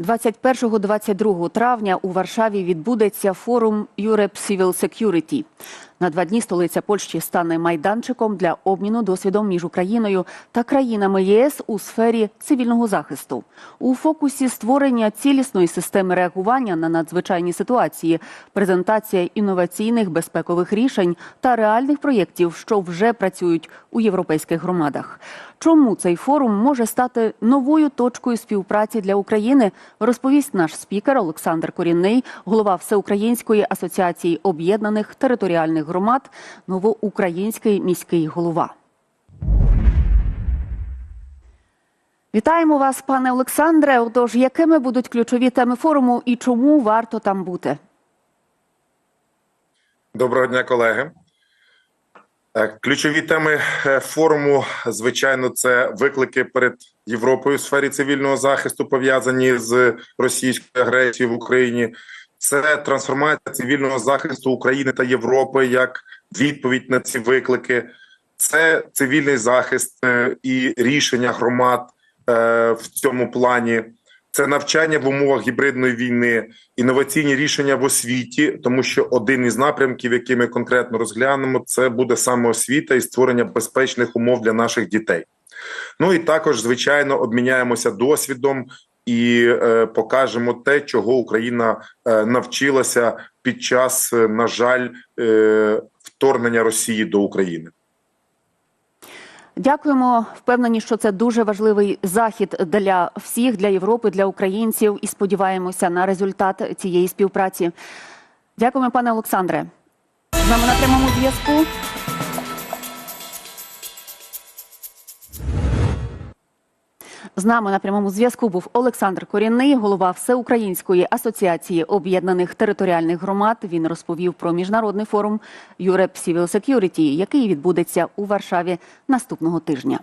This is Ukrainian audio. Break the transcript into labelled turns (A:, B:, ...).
A: 21-22 травня у Варшаві відбудеться форум Europe Civil Security. На два дні столиця Польщі стане майданчиком для обміну досвідом між Україною та країнами ЄС у сфері цивільного захисту. У фокусі створення цілісної системи реагування на надзвичайні ситуації, презентація інноваційних безпекових рішень та реальних проєктів, що вже працюють у європейських громадах. Чому цей форум може стати новою точкою співпраці для України, розповість наш спікер Олександр Корінний, голова Всеукраїнської асоціації об'єднаних територіальних громад, новоукраїнський міський голова. Вітаємо вас, пане Олександре. Отож, якими будуть ключові теми форуму і чому варто там бути?
B: Доброго дня, колеги. Е, Ключові теми е, форуму, звичайно, це виклики перед Європою у сфері цивільного захисту, пов'язані з російською агресією в Україні. Це трансформація цивільного захисту України та Європи як відповідь на ці виклики. Це цивільний захист е, і рішення громад в цьому плані. Це навчання в умовах гібридної війни, інноваційні рішення в освіті, тому що один із напрямків, який ми конкретно розглянемо, це буде саме освіта і створення безпечних умов для наших дітей. Ну і також, звичайно, обміняємося досвідом і е, покажемо те, чого Україна е, навчилася під час, е, на жаль, е, вторгнення Росії до України.
A: Дякуємо. Впевнені, що це дуже важливий захід для всіх, для Європи, для українців, і сподіваємося на результат цієї співпраці. Дякуємо, пане Олександре. З нами на прямому зв'язку. З нами на прямому зв'язку був Олександр Корінний, голова Всеукраїнської асоціації об'єднаних територіальних громад. Він розповів про міжнародний форум Europe Civil Security, який відбудеться у Варшаві наступного тижня.